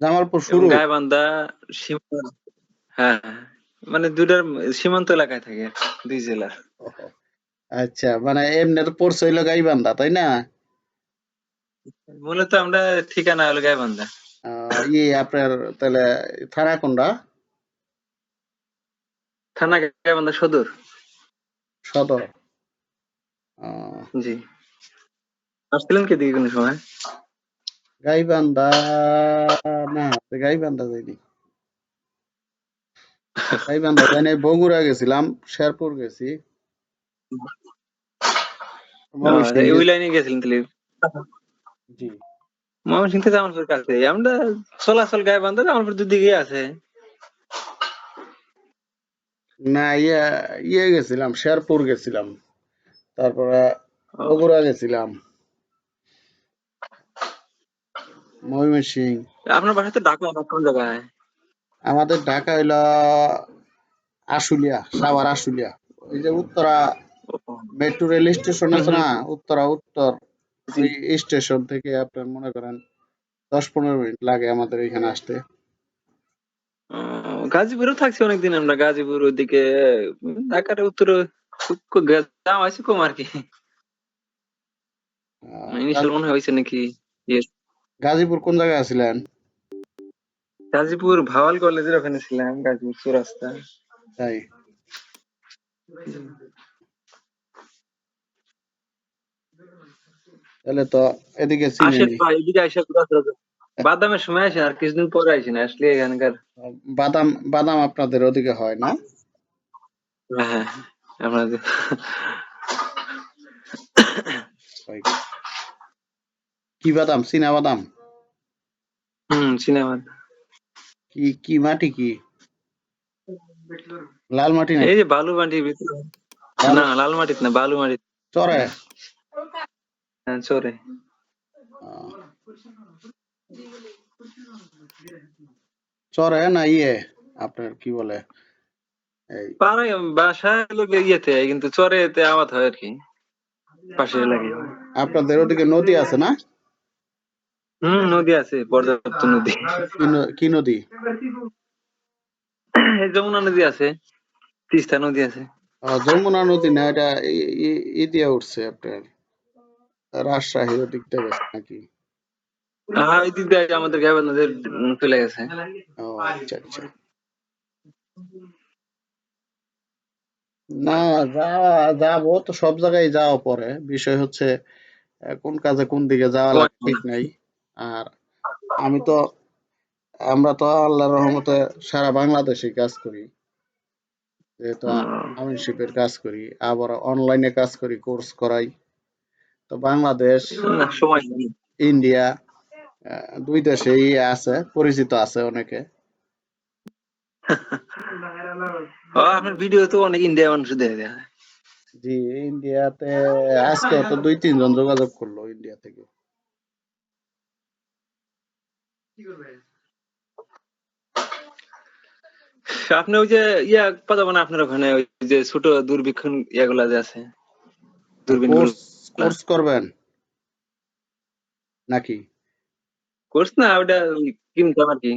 জামালপুর শুরু। গাইবান্ধা হ্যাঁ হ্যাঁ। মানে দুটার সীমান্ত এলাকায় থাকে দুই জেলার। আচ্ছা মানে এমনি তো পড়ছে হইল গাইবান্ধা তাই না? মূলত আমরা ঠিকানা হলো গাইবান্ধা। ইয়ে আপনার তাহলে থানা কোনটা? থানা গাইবান্ধা সদর। সদর। জি। আসছিলেন কি দিকে কোনো সময়? গাইবান্ধা না গাইবান্ধা যাইনি। গাইবান্ধা যাইনি বগুড়া গেছিলাম শেরপুর গেছি। ময়মনসিংহ আহ, ওই লাইনে গেছিলেন তাহলে। জি। ময়মনসিংহ থেকে জামালপুর কাছে আমরা চলাচল গাইবান্ধা জামালপুর দুদিকে আছে। না ইয়ে ইয়ে গেছিলাম শেরপুর গেছিলাম। তারপরে বগুড়া গেছিলাম। ময়মনসিং। আপনার বাসা তো ঢাকা না কোন জায়গায়? আমাদের ঢাকা হইল আশুলিয়া সাভার আশুলিয়া। ওই যে উত্তরা মেট্রো রেল স্টেশন আছে না উত্তরা উত্তর স্টেশন থেকে আপনার মনে করেন দশ পনেরো মিনিট লাগে আমাদের এখানে আসতে। গাজীপুরেও থাকছি অনেকদিন আমরা গাজীপুর ওইদিকে উম, ঢাকার উত্তরে যাওয়া হয়েছে কম আর কি। ইনিশিয়াল মনে হয় হয়েছে নাকি. গাজীপুর কোন জায়গায় আছিলেন? গাজীপুর ভাওয়াল কলেজের ওখানে ছিলাম গাজীপুর চৌরাস্তা তাই? তাহলে তো এদিকে আসেন এদিকে আইসা। বাদামের সময় আসেন আর কিছুদিন পরে আইসেন আসলে এখানকার বাদাম বাদাম আপনাদের ওদিকে হয় না? হ্যাঁ হ্যাঁ, আপনাদের। কি বাদাম? চীনা বাদাম? হম সিনেমা কি কি মাটি কি? লাল মাটি না? এই যে বালু মাটির ভিতরে। না লাল মাটিত না বালু মাটিত চরে? হ্যাঁ, চরে। আহ। চরে না ইয়ে? আপনার কি বলে? এই পাড়ায় বাসা লোক ইয়েতে কিন্তু চরে এতে আওয়াত হয় আর কি। পাশের এলাকায়। আপনাদের ওদিকে নদী আছে না? হম নদী আছে পর্যাপ্ত নদী। কি নদী? যমুনা নদী আছে তিস্তা নদী আছে। যমুনা নদী না এটা ই- দিয়ে উঠছে আপনার রাজশাহীর থেকে গেছে নাকি? হ্যাঁ এই দিক দিয়ে আমাদের নদীর চলে গেছে। ও আচ্ছা আচ্ছা। না যাওয়া যাব তো সব জায়গায় যাওয়া পরে। বিষয় হচ্ছে কোন কাজে কোন দিকে যাওয়া ঠিক নাই। আর আমি তো আমরা তো আল্লাহর রহমতে সারা বাংলাদেশে কাজ করি। যেহেতু আমিনশিপের কাজ করি আবার অনলাইনে কাজ করি কোর্স করাই। তো বাংলাদেশ। ইন্ডিয়া দুই দেশেই আছে পরিচিত আছে অনেকে। আপনার ভিডিও তো অনেক ইন্ডিয়া মানুষ দেখে জি ইন্ডিয়াতে আজকে তো দুই তিনজন যোগাযোগ করল ইন্ডিয়া থেকে। আপনি ওই যে ইয়া পাঠাবো না আপনার ওখানে ওই যে ছোট দূরবীক্ষণ ইয়াগুলা যে আছে দূরবীন কোর্স করবেন? নাকি? কোর্স না ওটা কিনতাম আর কি।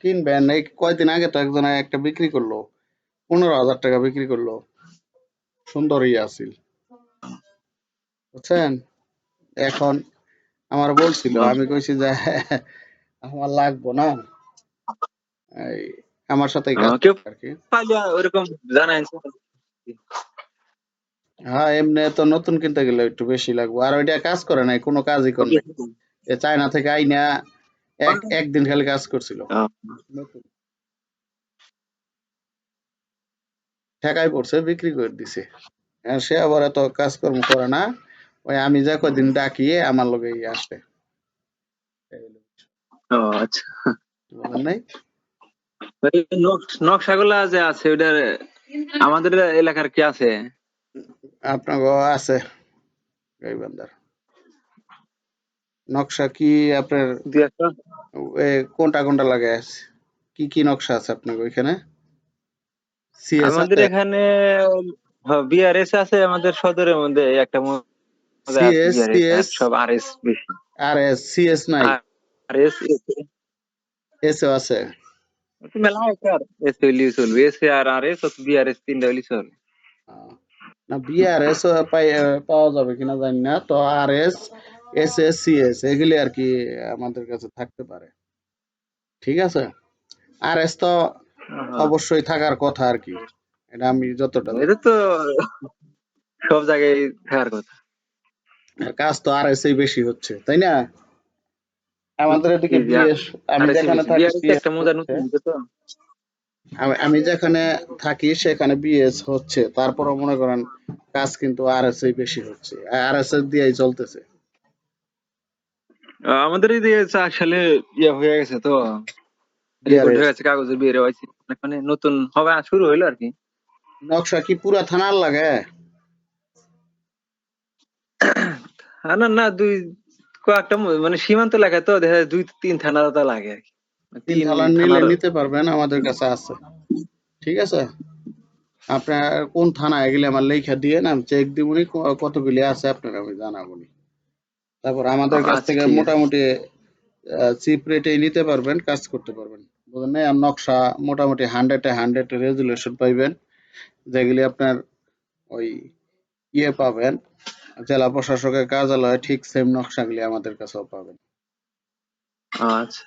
কিনবেন। এই কয়দিন আগে তো একজন একটা বিক্রি করল পনেরো হাজার টাকা বিক্রি করল। সুন্দর ইয়ে আছিল বুঝছেন? এখন আমার বলছিল আমি কইছি যে আমার লাগবো না। এই আমার সাথে ওরকম জানাই হ্যাঁ এমনি তো নতুন কিনতে গেলে একটু বেশি লাগবে। আর ওইটা কাজ করে নাই কোনো কাজই করে নাই। এ চায়না থেকে আইনা এক একদিন খালি কাজ করছিল। ঠেকাই পড়ছে বিক্রি করে দিছে। আর সে আবার এত কাজকর্ম করে না। ওই আমি যা কদিন ডাকিয়ে আমার লগে ইয়ে ও আচ্ছা। বুঝলেন নাই? ওই নকশাগুলা যে আছে আমাদের এলাকার কি আছে? আপনার আছে গাইবান্ধার। নকশা কি আপনার কোনটা কোনটা লাগে আছে? কি কি নকশা আছে আপনার ওইখানে আমাদের এখানে বিআরএস আছে আমাদের সদরের মধ্যে একটা আর CS সব আরএস বেশি। আর এস সিএস নাই? আরএস এসও আছে। মেলা আছে আর। এস হইলি চলবে S R R S B R S তিনটা না বিআরএস পাই পাওয়া যাবে কিনা জানি না তো R S S S C S এগুলি আর কি আমাদের কাছে থাকতে পারে। ঠিক আছে? আর এস তো অবশ্যই থাকার কথা আর কি। এটা আমি যতটা এটা তো সব জায়গায় থাকার কথা। আর কাজ তো আর এস বেশি হচ্ছে তাই না? আমাদের এদিকে বিএস আমি যেখানে থাকি একটা নতুন তো। আমি- যেখানে থাকি সেখানে বিএস হচ্ছে তারপরও মনে করেন কাজ কিন্তু আর এস বেশি হচ্ছে আর এস দিয়েই চলতেছে। আমাদের এই দিকে আসলে ইয়ে হয়ে গেছে তো। হয়ে গেছে। কাগজের বের হয়েছে। মানে নতুন হবে শুরু হইল আর কি। নকশা কি পুরা থানার লাগে? না না দুই কয়েকটা মানে সীমান্ত এলাকায় তো দেখা যায় দুই তিন থানা লাগে আর কি। তিন নিলে নিতে পারবেন আমাদের কাছে আছে। ঠিক আছে? আপনার কোন থানা এগুলি আমার লেখা দিয়ে আমি চেক দিবনি কতগুলি আছে আপনার আমি জানাবনি তারপর আমাদের কাছ আচ্ছা, থেকে। মোটামুটি চিপ রেটেই নিতে পারবেন কাজ করতে পারবেন। বুঝলেন না? আর নকশা মোটামুটি হান্ড্রেডে হান্ড্রেড রেজুলেশন পাইবেন যেগুলি আপনার ওই ইয়ে পাবেন। জেলা প্রশাসকের কার্যালয়ে ঠিক সেম নকশাগুলি আমাদের কাছেও পাবেন আচ্ছা.